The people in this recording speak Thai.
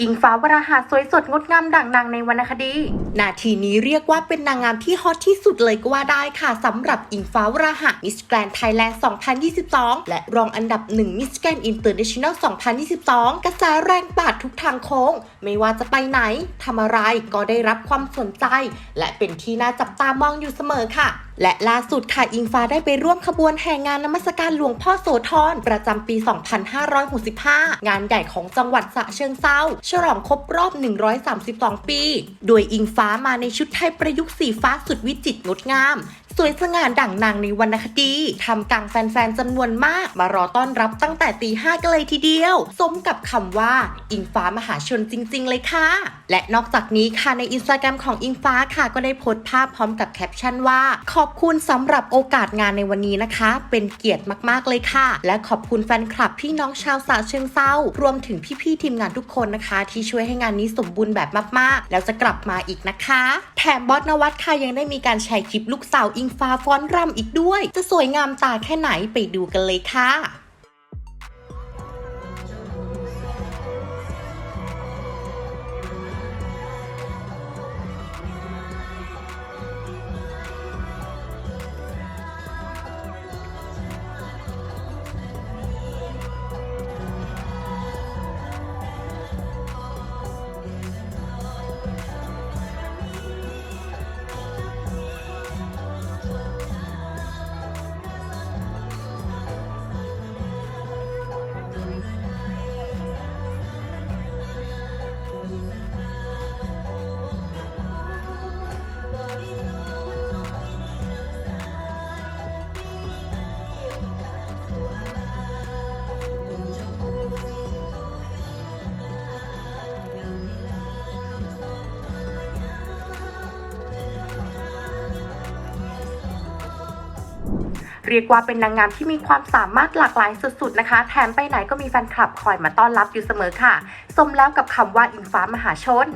อิงฟ้าวราหะสวยสดงดงามดั่งนางในวรรณคดี นาทีนี้เรียกว่าเป็นนางงามที่ฮอตที่สุดเลยก็ว่าได้ค่ะสำหรับอิงฟ้าวราหะมิสแกรนไทยแลนด์2022 และรองอันดับ1มิสแกรนอินเตอร์เนชั่นแนล2022 กระแสแรงปาดทุกทางโค้ง ไม่ว่าจะไปไหนทำอะไรก็ได้รับความสนใจ และเป็นที่น่าจับตามองอยู่เสมอค่ะ และล่าสุดค่ะอิงฟ้าได้ไปร่วมขบวนแห่งานนมัสการหลวงพ่อโสธรประจำปี 2565 งานใหญ่ของจังหวัดสะเชิงเซาฉลองครบรอบ 132 ปี โดยอิงฟ้ามาในชุดไทยประยุกต์สีฟ้าสุดวิจิตรงดงาม สวยสง่าดั่งนางในวรรณคดีทำกลางแฟนๆจำนวนมาก มารอต้อนรับตั้งแต่ตีห้ากันเลยทีเดียว สมกับคำว่า อิงฟ้ามหาชนจริง ๆ เลยค่ะ และนอกจากนี้ค่ะในอินสตาแกรมของอิงฟ้าค่ะก็ได้โพสต์ภาพพร้อมกับแคปชั่นว่า ขอบคุณสำหรับโอกาสงานในวันนี้นะคะ เป็นเกียรติมากๆเลยค่ะ และขอบคุณแฟนคลับพี่น้องชาวสาเชิงเซารวมถึงพี่ๆทีมงานทุกคนนะคะ ที่ช่วยให้งานนี้สมบูรณ์แบบมากๆ แล้วจะกลับมาอีกนะคะ แถมบอสนวัตค่ะยังได้มีการแชร์คลิปลูกสาวอิงฟ้าฟ้อนรำอีกด้วย จะสวยงามตาแค่ไหนไปดูกันเลยค่ะ เรียกว่าเป็นนางงามที่มีความสามารถหลากหลายสุดๆนะคะ แถมไปไหนก็มีแฟนคลับคอยมาต้อนรับอยู่เสมอค่ะ สมแล้วกับคำว่าอิงฟ้ามหาชน